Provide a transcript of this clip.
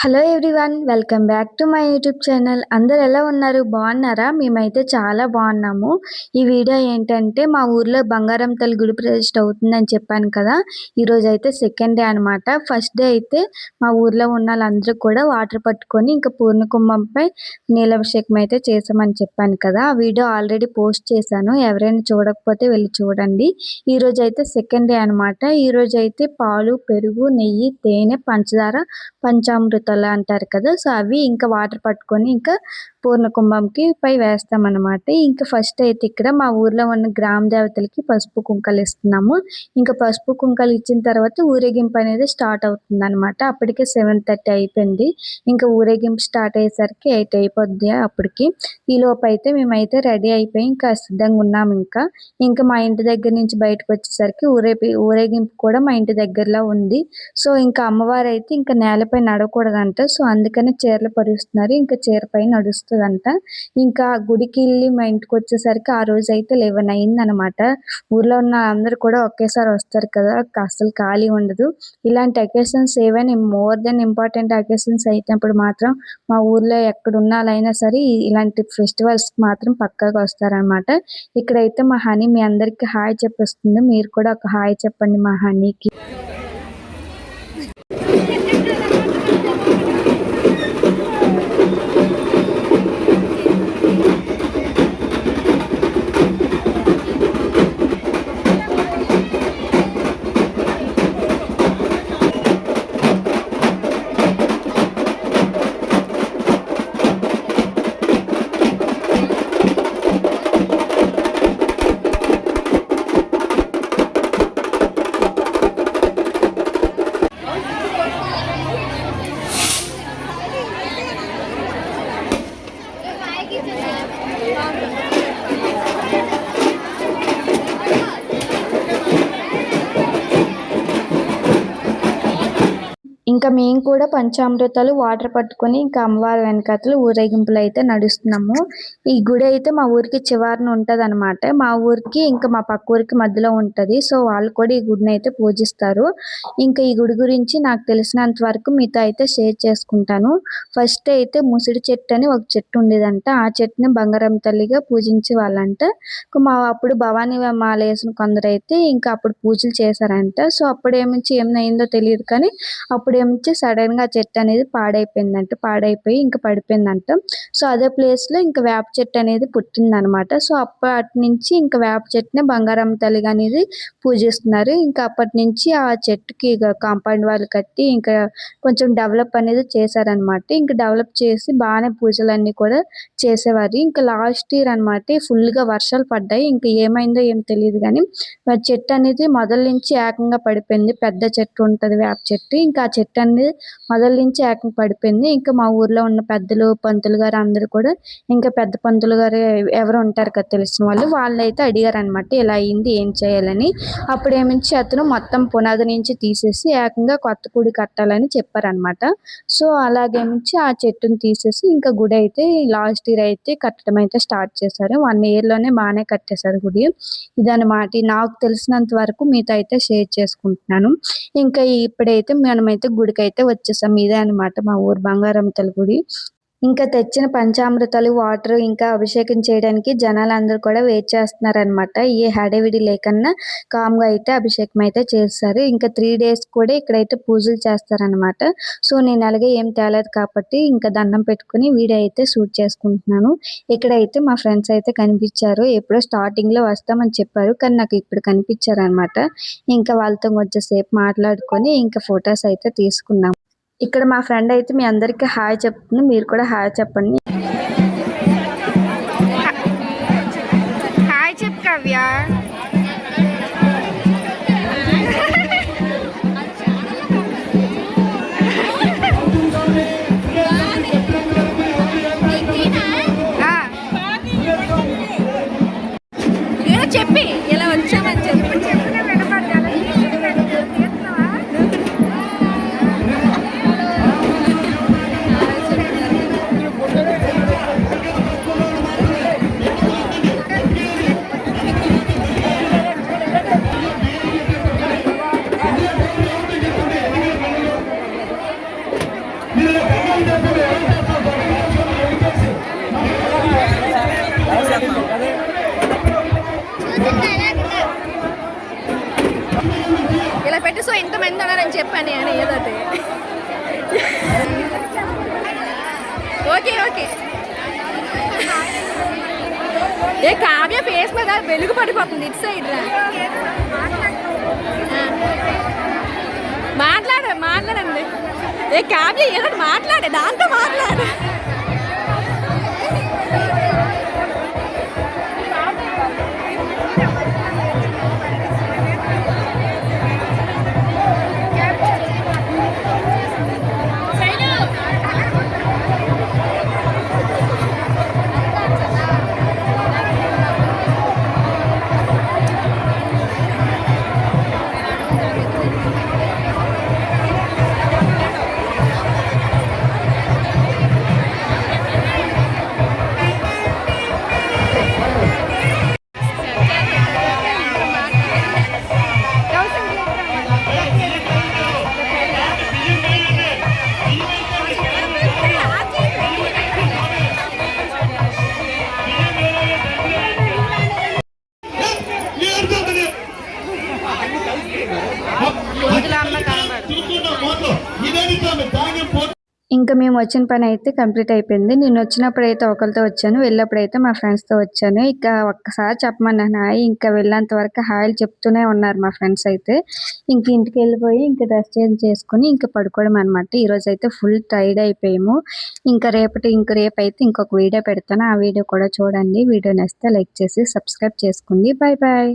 Hello everyone welcome back to my YouTube channel అందరు ఎలా ఉన్నారు? బాగున్నారా? మేమైతే చాలా బాగున్నాము. ఈ వీడియో ఏంటంటే మా ఊర్లో బంగారం తల్లి గుడి ప్రతిష్ట అవుతుందని చెప్పాను కదా. ఈరోజు అయితే సెకండ్ డే అనమాట ఫస్ట్ డే అయితే మా ఊర్లో ఉన్న వాళ్ళందరూ కూడా వాటర్ పట్టుకొని ఇంకా పూర్ణకుంభంపై నీలాభిషేకం అయితే చేసామని చెప్పాను కదా. ఆ వీడియో ఆల్రెడీ పోస్ట్ చేశాను. ఎవరైనా చూడకపోతే వెళ్ళి చూడండి. ఈ అయితే సెకండ్ డే అనమాట ఈ రోజు అయితే పాలు పెరుగు నెయ్యి తేనె పంచదార తల అంటారు కదా సో అవి ఇంకా వాటర్ పట్టుకొని ఇంకా పూర్ణ కుంభంకి పై వేస్తాం అనమాట ఇంకా ఫస్ట్ అయితే ఇక్కడ మా ఊర్లో ఉన్న గ్రామ దేవతలకి పసుపు కుంకలు ఇస్తున్నాము. ఇంకా పసుపు కుంకలు ఇచ్చిన తర్వాత ఊరేగింపు అనేది స్టార్ట్ అవుతుంది అనమాట అప్పటికే సెవెన్ థర్టీ అయిపోయింది. ఇంకా ఊరేగింపు స్టార్ట్ అయ్యేసరికి ఎయిట్ అయిపోద్ది అప్పటికి. ఈ లోపు అయితే మేమైతే రెడీ అయిపోయి ఇంకా సిద్ధంగా ఉన్నాము ఇంకా. ఇంకా మా ఇంటి దగ్గర నుంచి బయటకు వచ్చేసరికి ఊరేపి ఊరేగింపు కూడా మా ఇంటి దగ్గరలో ఉంది. సో ఇంకా అమ్మవారు అయితే ఇంకా నేలపై నడవకూడదంట. సో అందుకని చీరలు పరుస్తున్నారు ఇంకా చీర పై వస్తుందంట. ఇంకా గుడికి వెళ్ళి మా ఇంటికి వచ్చేసరికి ఆ రోజు అయితే లెవెన్ అయింది అనమాట ఊర్లో ఉన్న అందరు కూడా ఒకేసారి వస్తారు కదా అసలు ఖాళీ ఉండదు. ఇలాంటి అకేషన్స్ ఏవైనా మోర్ దెన్ ఇంపార్టెంట్ అకేషన్స్ అయినప్పుడు మాత్రం మా ఊర్లో ఎక్కడ ఉన్నాలైనా సరే ఇలాంటి ఫెస్టివల్స్ మాత్రం పక్కాగా వస్తారనమాట ఇక్కడైతే మా హనీ మీ అందరికి హాయ్ చెప్పేస్తుంది. మీరు కూడా ఒక హాయ్ చెప్పండి మా హనీకి. ఇంకా మేము కూడా పంచామృతాలు వాటర్ పట్టుకొని ఇంకా అమ్మవారి వెనకాతలు ఊరేగింపులు అయితే నడుస్తున్నాము. ఈ గుడి అయితే మా ఊరికి చివరిన ఉంటుంది అనమాట మా ఊరికి ఇంకా మా పక్క ఊరికి మధ్యలో ఉంటుంది. సో వాళ్ళు కూడా ఈ గుడిని అయితే పూజిస్తారు. ఇంకా ఈ గుడి గురించి నాకు తెలిసినంత వరకు మీతో అయితే షేర్ చేసుకుంటాను. ఫస్ట్ అయితే ముసిడి చెట్టు అని ఒక చెట్టు ఉండేదంట. ఆ చెట్టుని బంగారం తల్లిగా పూజించే వాళ్ళంట. మా అప్పుడు భవానీ మాల వేసిన కొందరు అయితే ఇంకా అప్పుడు పూజలు చేశారంట. సో అప్పుడు ఏమించి ఏమైందో తెలియదు కానీ అప్పుడు ఏమించి సడన్గా చెట్టు అనేది పాడైపోయిందంట పాడైపోయి ఇంకా పడిపోయిందంట. సో అదే ప్లేస్లో ఇంకా వేప చెట్టు అనేది పుట్టింది అనమాట సో అప్పటి నుంచి ఇంకా వేప చెట్టుని బంగారం తల్లిగా అనేది పూజిస్తున్నారు. ఇంకా అప్పటి నుంచి ఆ చెట్టుకి కాంపౌండ్ వాళ్ళు కట్టి ఇంకా కొంచెం డెవలప్ అనేది చేశారనమాట ఇంకా డెవలప్ చేసి బాగానే పూజలన్నీ కూడా చేసేవారు. ఇంకా లాస్ట్ ఇయర్ అనమాట ఫుల్గా వర్షాలు పడ్డాయి. ఇంకా ఏమైందో ఏం తెలియదు కానీ చెట్టు అనేది మొదల నుంచి ఏకంగా పడిపోయింది. పెద్ద చెట్టు ఉంటుంది వేప చెట్టు. ఇంకా ఆ చెట్టు అనేది మొదల నుంచి ఏకంగా పడిపోయింది. ఇంకా మా ఊర్లో ఉన్న పెద్దలు పంతులు గారు అందరూ కూడా ఇంకా పెద్ద పంతులు గారు ఎవరు ఉంటారు కదా తెలిసిన వాళ్ళు వాళ్ళు అయితే అడిగారు అనమాట ఇలా అయింది ఏం చేయాలని? అప్పుడు ఏమించి అతను మొత్తం పునాది నుంచి తీసేసి ఏకంగా కొత్త గుడి కట్టాలని చెప్పారనమాట సో అలాగేమించి ఆ చెట్టుని తీసేసి ఇంకా గుడి అయితే లాస్ట్ ఇయర్ అయితే కట్టడం అయితే స్టార్ట్ చేశారు. వన్ ఇయర్లోనే బాగానే కట్టేశారు గుడి. ఇదనమాట నాకు తెలిసినంత వరకు మీతో అయితే షేర్ చేసుకుంటున్నాను. ఇంకా ఇప్పుడైతే మనమైతే గుడికి అయితే వచ్చేసాం. ఇదే అనమాట మా ఊరు బంగారం తల్లి గుడి. ఇంకా తెచ్చిన పంచామృతాలు వాటర్ ఇంకా అభిషేకం చేయడానికి జనాలందరూ కూడా వెయిట్ చేస్తున్నారు అనమాట ఏ హడావిడి లేకన్నా కామ్గా అయితే అభిషేకం అయితే చేస్తారు. ఇంకా త్రీ డేస్ కూడా ఇక్కడైతే పూజలు చేస్తారనమాట సో నేను అలాగే ఏం తేలేదు కాబట్టి ఇంకా దండం పెట్టుకుని వీడియో అయితే షూట్ చేసుకుంటున్నాను. ఇక్కడైతే మా ఫ్రెండ్స్ అయితే కనిపించారు. ఎప్పుడో స్టార్టింగ్లో వస్తామని చెప్పారు కానీ నాకు ఇప్పుడు కనిపించారు అనమాట ఇంకా వాళ్ళతో కొంచెంసేపు మాట్లాడుకొని ఇంకా ఫొటోస్ అయితే తీసుకున్నాం. ఇక్కడ మా ఫ్రెండ్ అయితే మీ అందరికి హాయ్ చెప్తుంది. మీరు కూడా హాయ్ చెప్పండి. హాయ్ చెప్ కవ్య. ఎంతమంది పెట్టి ఉన్నారని చెప్పాను అని ఏదైతే. Okay okay. ఏ కావ్య ఫేస్ మీద వెలుగు పడిపోతుంది ఇటు సైడ్ రా. ఆ. మాట్లాడండి. ఏ కావ్య ఏదో మాట్లాడే దాంతో మాట్లాడు. ఇంకా మేము వచ్చిన పని అయితే కంప్లీట్ అయిపోయింది. నేను వచ్చినప్పుడు అయితే ఒకరితో వచ్చాను. వెళ్ళినప్పుడు అయితే మా ఫ్రెండ్స్తో వచ్చాను. ఇక ఒక్కసారి చెప్పమన్నాను హాయ్ ఇంకా వెళ్ళేంత వరకు హాయిలు చెప్తూనే ఉన్నారు మా ఫ్రెండ్స్ అయితే. ఇంక ఇంటికి వెళ్ళిపోయి ఇంకా డ్రెస్ చేంజ్ చేసుకుని ఇంకా పడుకోవడం అనమాట ఈరోజు అయితే ఫుల్ టైర్డ్ అయిపోయాము. ఇంకా రేపటి ఇంక రేపు అయితే ఇంకొక వీడియో పెడతాను. ఆ వీడియో కూడా చూడండి. వీడియో నచ్చితే లైక్ చేసి సబ్స్క్రైబ్ చేసుకోండి. Bye bye